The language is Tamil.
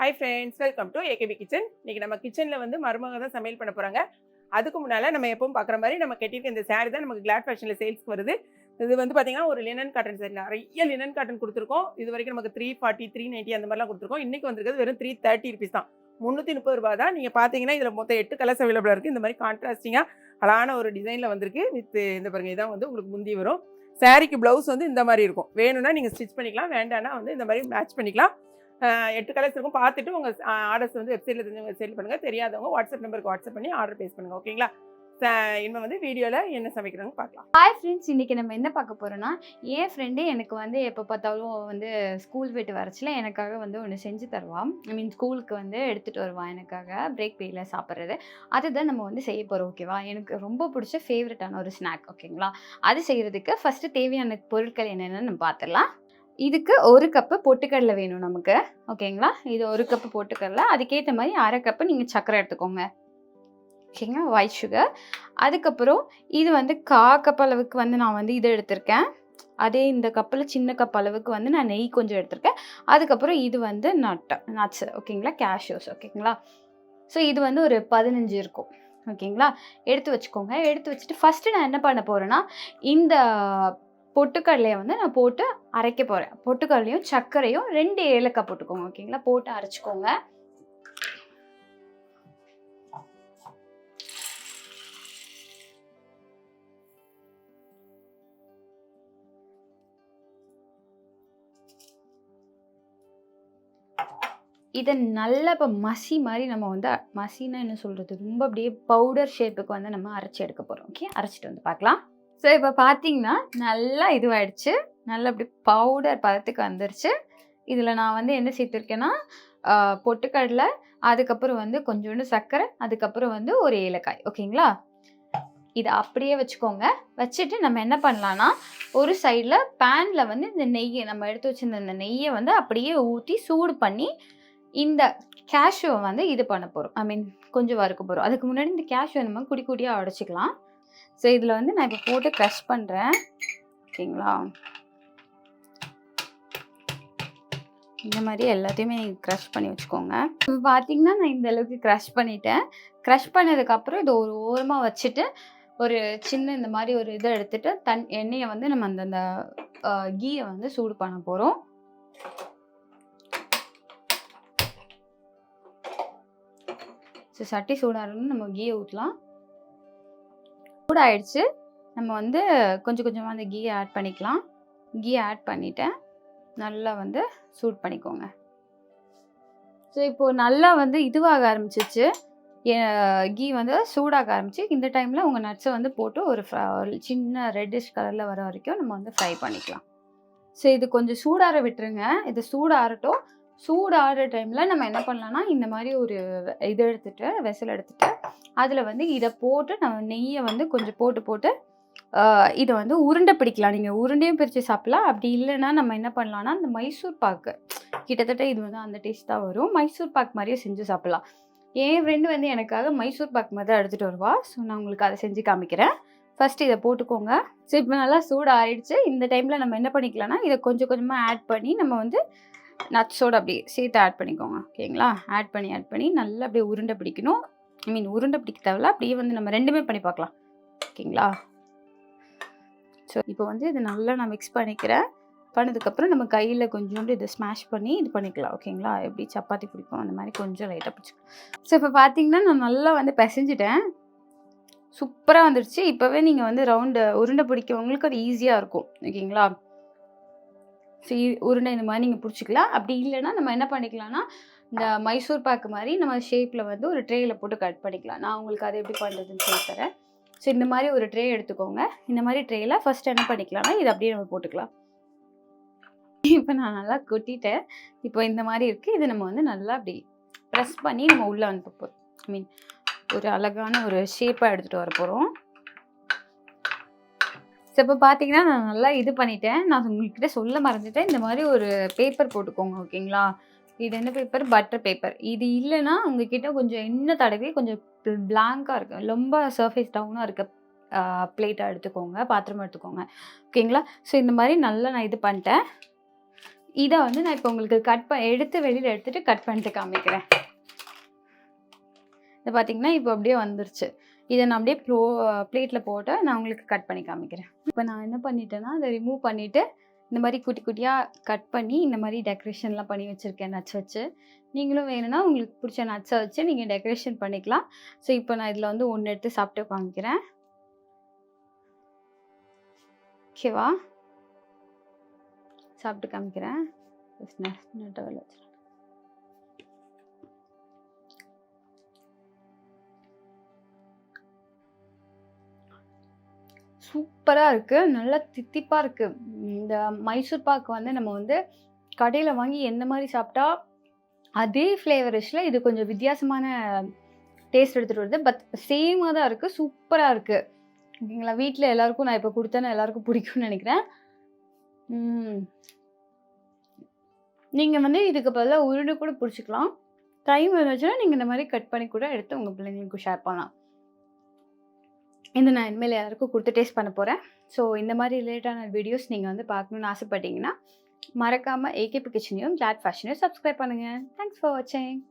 Hi friends welcome to AKP kitchen இன்னைக்கு நம்ம கிச்சனில் வந்து மருமக தான் சமையல் பண்ண போகிறாங்க அதுக்கு முன்னால் நம்ம எப்பவும் பார்க்குற மாதிரி நம்ம கட்டியிருக்க இந்த சாரீ தான் நமக்கு கிளாட் ஃபேஷனில் சேல்ஸ்க்கு வருது. இது வந்து பார்த்தீங்கன்னா ஒரு லினன் காட்டன் சாரி நிறைய லினன் காட்டன் கொடுத்துருக்கோம். இது வரைக்கும் நமக்கு த்ரீ ஃபார்ட்டி த்ரீ நைன்ட்டி அந்த மாதிரிலாம் கொடுத்துருக்கோம். இன்றைக்கி வந்திருக்கிறது வெறும் த்ரீ தேர்ட்டி ருபீஸ் தான். முந்நூற்றி முப்பது ரூபா தான். நீங்கள் பார்த்தீங்கன்னா இதில் மொத்தம் எட்டு கலர்ஸ் அவைலபிளாக இருக்குது இந்த மாதிரி கான்ட்ராஸ்டிங்காக அழகான ஒரு டிசைனில் வந்திருக்கு. வித் இந்த பாருங்கள் இதான் வந்து உங்களுக்கு முந்தி வரும். சாரீக்கு ப்ளவுஸ் வந்து இந்த மாதிரி இருக்கும். வேணும்னா நீங்கள் ஸ்டிச் பண்ணிக்கலாம். வேண்டாம்னா வந்து இந்த மாதிரி மேட்ச் பண்ணிக்கலாம். எட்டு கலர்ஸ் இருக்கும். பார்த்துட்டு உங்கள் ஆர்டர்ஸ் வந்து வெப்சைட்டில் தெரிஞ்சவங்க செல் பண்ணுங்கள் தெரியாதவங்க வாட்ஸ்அப் நம்பருக்கு வாட்ஸ்அப் பண்ணி ஆர்டர் பேஸ் பண்ணுங்கள் ஓகேங்களா? இனிமேல் வந்து வீடியோவில் என்ன சமைக்கிறாங்க பார்க்கலாம். ஹாய் ஃப்ரெண்ட்ஸ் இன்றைக்கி நம்ம என்ன பார்க்க போகிறோன்னா என் ஃப்ரெண்டு எனக்கு வந்து எப்போ பார்த்தாலும் வந்து ஸ்கூல் விட்டு வரச்சில எனக்காக வந்து ஒன்று செஞ்சு தருவான். ஐ மீன் ஸ்கூலுக்கு வந்து எடுத்துகிட்டு வருவான் எனக்காக பிரேக் பேயில் சாப்பிட்றது. அதுதான் நம்ம வந்து செய்ய போகிறோம் ஓகேவா எனக்கு ரொம்ப பிடிச்ச ஃபேவரட்டான ஒரு ஸ்நாக் ஓகேங்களா அது செய்கிறதுக்கு ஃபஸ்ட்டு தேவையான பொருட்கள் என்னென்னு நம்ம பார்த்துடலாம். இதுக்கு ஒரு கப்பு பொட்டுக்கடலை வேணும் நமக்கு. ஓகேங்களா? இது ஒரு கப்பு பொட்டுக்கடலை. அதுக்கேற்ற மாதிரி அரை கப்பு நீங்கள் சர்க்கரை எடுத்துக்கோங்க. ஓகேங்களா? ஒயிட் சுகர் அதுக்கப்புறம் இது வந்து கா கப் அளவுக்கு வந்து நான் வந்து இதை எடுத்திருக்கேன். அதே இந்த கப்பில் சின்ன கப் அளவுக்கு வந்து நான் நெய் கொஞ்சம் எடுத்திருக்கேன். அதுக்கப்புறம் இது வந்து நட்டு நட்ஸ் ஓகேங்களா? கேஷ்யூஸ் ஓகேங்களா? ஸோ இது வந்து ஒரு பதினஞ்சு இருக்கும். ஓகேங்களா? எடுத்து வச்சுக்கோங்க. எடுத்து வச்சுட்டு ஃபஸ்ட்டு நான் என்ன பண்ண போகிறேன்னா இந்த பொட்டுக்கடலையை வந்து நான் போட்டு அரைக்க போகிறேன் பொட்டுக்கடலையும் சர்க்கரையும் ரெண்டு ஏலக்காய் போட்டுக்கோங்க ஓகேங்களா போட்டு அரைச்சிக்கோங்க. இதை நல்லா இப்போ மசி மாதிரி நம்ம வந்து மசின்னா என்ன சொல்கிறது ரொம்ப அப்படியே பவுடர் ஷேப்புக்கு வந்து நம்ம அரைச்சி எடுக்க போகிறோம் ஓகே அரைச்சிட்டு வந்து பார்க்கலாம். ஸோ இப்போ பார்த்தீங்கன்னா நல்லா இதுவாயிடுச்சு. நல்லா அப்படி பவுடர் பதத்துக்கு வந்துருச்சு. இதில் நான் வந்து என்ன சேர்த்துருக்கேன்னா பொட்டுக்கடலை அதுக்கப்புறம் வந்து கொஞ்சோண்டு சர்க்கரை அதுக்கப்புறம் வந்து ஒரு ஏலக்காய். ஓகேங்களா? இதை அப்படியே வச்சுக்கோங்க. வச்சுட்டு நம்ம என்ன பண்ணலான்னா ஒரு சைடில் பேனில் வந்து இந்த நெய்யை நம்ம எடுத்து வச்சிருந்த இந்த நெய்யை வந்து அப்படியே ஊற்றி சூடு பண்ணி இந்த கேஷ்யூவை வந்து இது பண்ண போகிறோம் ஐ மீன் கொஞ்சம் வறுக்க போகிறோம் அதுக்கு முன்னாடி இந்த கேஷ்யூ நம்ம குடி குடியாக உடச்சிக்கலாம் ஸோ இதில் வந்து நான் இப்போ போட்டு க்ரஷ் பண்ணுறேன் ஓகேங்களா? இந்த மாதிரி எல்லாத்தையுமே நீங்கள் க்ரஷ் பண்ணி வச்சுக்கோங்க. இப்போ பார்த்தீங்கன்னா நான் இந்த அளவுக்கு க்ரஷ் பண்ணிட்டேன். க்ரஷ் பண்ணதுக்கப்புறம் இதை ஒரு ஓரமாக வச்சுட்டு ஒரு சின்ன இந்த மாதிரி ஒரு இதை எடுத்துகிட்டு தன் எண்ணெயை வந்து நம்ம அந்தந்த கீயை வந்து சூடு பண்ண போகிறோம் ஸோ சட்டி சூடாகணும்னு நம்ம கீயை ஊற்றலாம் சூடாயிடுச்சு நம்ம வந்து கொஞ்சம் கொஞ்சமாக அந்த கீயை ஆட் பண்ணிக்கலாம். கீ ஆட் பண்ணிவிட்டேன் நல்லா வந்து சூட் பண்ணிக்கோங்க. ஸோ இப்போது நல்லா வந்து இதுவாக ஆரம்பிச்சிச்சு. கீ வந்து சூடாக ஆரம்பிச்சு இந்த டைமில் உங்கள் நட்ஸை வந்து போட்டு ஒரு ஒரு சின்ன ரெட்டிஷ் கலரில் வர வரைக்கும் நம்ம வந்து ஃப்ரை பண்ணிக்கலாம். ஸோ இது கொஞ்சம் சூடார விட்டுருங்க. இது சூடாகட்டும் சூடு ஆடுற டைமில் நம்ம என்ன பண்ணலாம்னா இந்த மாதிரி ஒரு இது எடுத்துட்டு வெசல் எடுத்துட்டு அதில் வந்து இதை போட்டு நம்ம நெய்யை வந்து கொஞ்சம் போட்டு போட்டு இதை வந்து உருண்டை பிடிக்கலாம். நீங்கள் உருண்டையும் பிரித்து சாப்பிடலாம். அப்படி இல்லைன்னா நம்ம என்ன பண்ணலாம்னா இந்த மைசூர் பாக்கு கிட்டத்தட்ட இது வந்து அந்த டேஸ்ட் தான் வரும். மைசூர் பாக் மாதிரியே செஞ்சு சாப்பிடலாம். என் ஃப்ரெண்டு வந்து எனக்காக மைசூர் பாக் மாதிரி தான் எடுத்துகிட்டு வருவா. ஸோ நான் உங்களுக்கு அதை செஞ்சு காமிக்கிறேன். ஃபஸ்ட்டு இதை போட்டுக்கோங்க. ஸோ இப்போ நல்லா சூடு ஆயிடுச்சு இந்த டைமில் நம்ம என்ன பண்ணிக்கலாம்னா இதை கொஞ்சம் கொஞ்சமாக ஆட் பண்ணி நம்ம வந்து நட்ஸோடு அப்படியே சேர்த்து ஆட் பண்ணிக்கோங்க ஓகேங்களா? ஆட் பண்ணி ஆட் பண்ணி நல்லா அப்படியே உருண்டை பிடிக்கணும். ஐ மீன் உருண்டை பிடிக்க தேவையில்ல அப்படியே வந்து நம்ம ரெண்டுமே பண்ணி பார்க்கலாம் ஓகேங்களா? ஸோ இப்போ வந்து இது நல்லா நான் மிக்ஸ் பண்ணிக்கிறேன் பண்ணதுக்கப்புறம் நம்ம கையில் கொஞ்சோண்டு இதை ஸ்மாஷ் பண்ணி இது பண்ணிக்கலாம் ஓகேங்களா? எப்படி சப்பாத்தி பிடிப்போம் அந்த மாதிரி கொஞ்சம் லைட்டாக பிடிச்சிக்கலாம். ஸோ இப்போ பார்த்தீங்கன்னா நான் நல்லா வந்து பிசைஞ்சிட்டேன். சூப்பராக வந்துடுச்சு இப்போவே நீங்கள் வந்து ரவுண்டு உருண்டை பிடிக்கவங்களுக்கு அது ஈஸியாக இருக்கும் ஓகேங்களா? ஸோ உருண்டை இந்த மாதிரி நீங்கள் பிடிச்சிக்கலாம். அப்படி இல்லைன்னா நம்ம என்ன பண்ணிக்கலாம்னா இந்த மைசூர் பாக்கு மாதிரி நம்ம ஷேப்பில் வந்து ஒரு ட்ரேயில் போட்டு கட் பண்ணிக்கலாம். நான் உங்களுக்கு அதை எப்படி பண்ணுறதுன்னு சொல்லி தரேன். ஸோ இந்த மாதிரி ஒரு ட்ரே எடுத்துக்கோங்க. இந்த மாதிரி ட்ரேயில் ஃபஸ்ட் என்ன பண்ணிக்கலாம்னா இது அப்படியே நம்ம போட்டுக்கலாம். இப்போ நான் நல்லா கொட்டிட்டேன். இப்போ இந்த மாதிரி இருக்குது இது நம்ம வந்து நல்லா அப்படி ப்ரெஸ் பண்ணி நம்ம உள்ளே அனுப்ப போகிறோம் ஐ மீன் ஒரு அழகான ஒரு ஷேப்பாக எடுத்துகிட்டு வர போகிறோம் இப்போ பார்த்தீங்கன்னா நான் நல்லா இது பண்ணிட்டேன். நான் உங்கள்கிட்ட சொல்ல மறந்துட்டேன். இந்த மாதிரி ஒரு பேப்பர் போட்டுக்கோங்க ஓகேங்களா? இது என்ன பேப்பர் பட்டர் பேப்பர் இது இல்லைன்னா உங்ககிட்ட கொஞ்சம் எண்ணெய் தடவி கொஞ்சம் பிளாங்காக இருக்கு. ரொம்ப சர்ஃபேஸ் டவுனாக இருக்க பிளேட்டாக எடுத்துக்கோங்க பாத்திரமா எடுத்துக்கோங்க. ஓகேங்களா? ஸோ இந்த மாதிரி நல்லா நான் இது பண்ணிட்டேன். இதை வந்து நான் இப்போ உங்களுக்கு கட் ப எடுத்து வெளியில் எடுத்துகிட்டு கட் பண்ணிட்டு காமிக்கிறேன். இது பார்த்தீங்கன்னா இப்போ அப்படியே வந்துருச்சு. இதை நான் அப்படியே ப்ளோ பிளேட்டில் போட்டு நான் உங்களுக்கு கட் பண்ணி காமிக்கிறேன். இப்போ நான் என்ன பண்ணிட்டேன்னா அதை ரிமூவ் பண்ணிவிட்டு இந்த மாதிரி குட்டி குட்டியாக கட் பண்ணி இந்த மாதிரி டெக்கரேஷன்லாம் பண்ணி வச்சுருக்கேன் நட்ஸ் வச்சு. நீங்களும் வேணும்னா உங்களுக்கு பிடிச்ச நட்ஸை வச்சு நீங்கள் டெக்கரேஷன் பண்ணிக்கலாம். ஸோ இப்போ நான் இதில் வந்து ஒன்று எடுத்து சாப்பிட்டு காமிக்கிறேன். ஓகேவா சாப்பிட்டு காமிக்கிறேன். நட்டை வேலை வச்சுருக்கேன். சூப்பராக இருக்குது நல்லா தித்திப்பாக இருக்குது இந்த மைசூர் பாக்கு வந்து நம்ம வந்து கடையில் வாங்கி எந்த மாதிரி சாப்பிட்டா அதே ஃப்ளேவரிஷில் இது கொஞ்சம் வித்தியாசமான டேஸ்ட் எடுத்துகிட்டு வருது. பட் சேமாக தான் இருக்குது சூப்பராக இருக்குது ஓகேங்களா? வீட்டில் எல்லாருக்கும் நான் இப்போ கொடுத்தேன்னா எல்லாருக்கும் பிடிக்கும்னு நினைக்கிறேன். நீங்கள் வந்து இதுக்கு பதிலாக உருண்டு கூட பிடிச்சிக்கலாம். டைம் இருந்துச்சுன்னா நீங்கள் இந்த மாதிரி கட் பண்ணி கூட எடுத்து உங்கள் பிள்ளைங்களுக்கு ஷேர் பண்ணலாம். இந்த நான் இனிமேல் எல்லாருக்கும் கொடுத்து டேஸ்ட் பண்ண போகிறேன் ஸோ இந்த மாதிரி ரிலேட்டடான வீடியோஸ் நீங்கள் வந்து பார்க்கணுன்னு ஆசைப்பட்டீங்கன்னா மறக்காமல் ஏகேபி கிச்சனையும் கிளாட் ஃபேஷனையும் சப்ஸ்கிரைப் பண்ணுங்கள் தேங்க்ஸ் ஃபார் வாட்சிங்